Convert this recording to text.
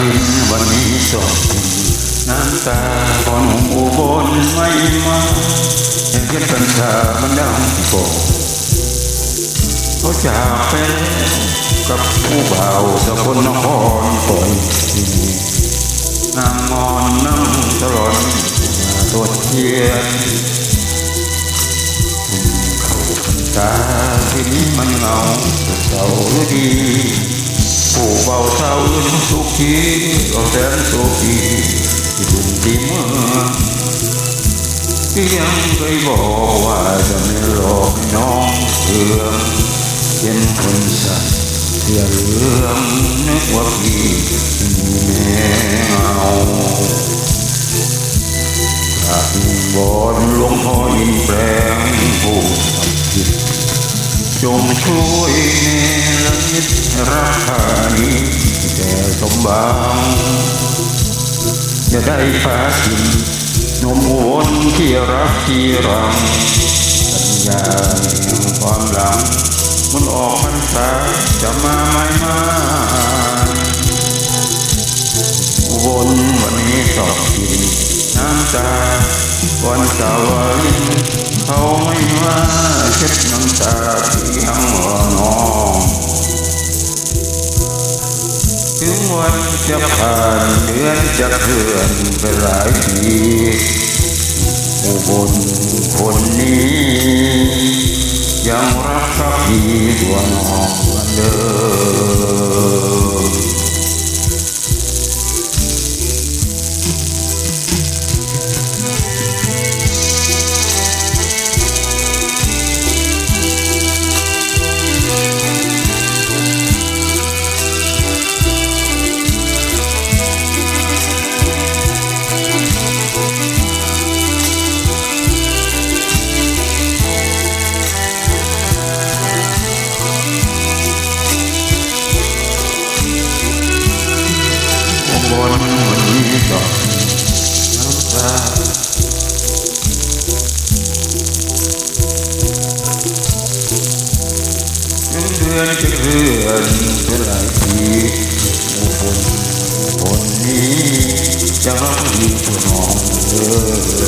รินวันนี้จบน้ำตาก่อนหมู่บนไม่มาเห็นเพียงกันชามันดังโกเขาจากไปแล้วกับผู้เบาสกลนครปล่อยนางมอนนั่งตลอดตรวเทียนเขาพรรษาที่นี้มันเหงาเศร้าดี ผู้เบาเศร้าสุขีก็แสนสุขีที่บุญที่เมืองที่ยังเคยบอกว่าจะไม่หลอกน้องเสื่อมเป็นคนสัตย์เสียเรื่องนึกว่าพี่มีแม่เงาจากบนหลงพ่ออินแปลงผู้ทำผิด จงช่วยเนรมิตราคานี้แต่สมบังอย่าได้พากินนมโอนที่รักที่รังสัญญาแห่งความหลัง มันออกพรรษาจะมาไม่มาวนวันนี้สอบกินน้ำตาวันเสาร์อาทิตย์เขาไม่ว่าเช็ดน้ำตา จะผ่านเหมือนจะเคลื่อนไปหลายปีอุบลคนนี้ ยังรักสักทีตัวน้องเหมือนเดิม บนวันนี้ก็น้ำตาเดือนจะเดือนเป็นหลายปีหมู่คนคนนี้จะรักยิ่งกว่าน้องเธอ